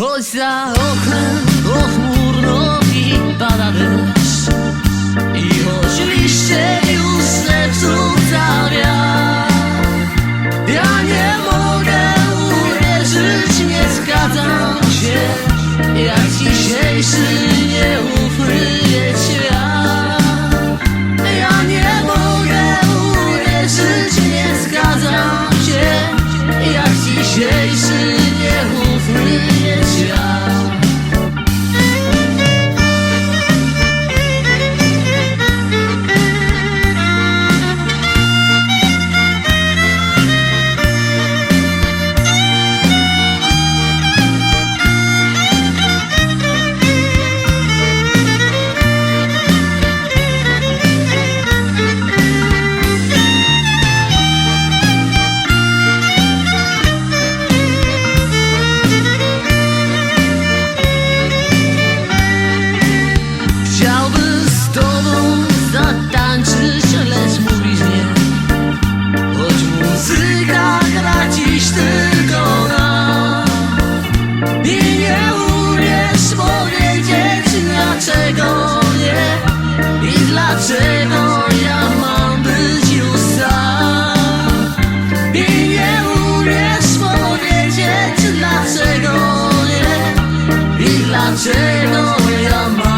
Choć za oknem pochmurno i pada deszcz I choć liście już zepsuł za Ja nie mogę uwierzyć, nie zgadzam się Jak dzisiejszy nieufny la cenoia ma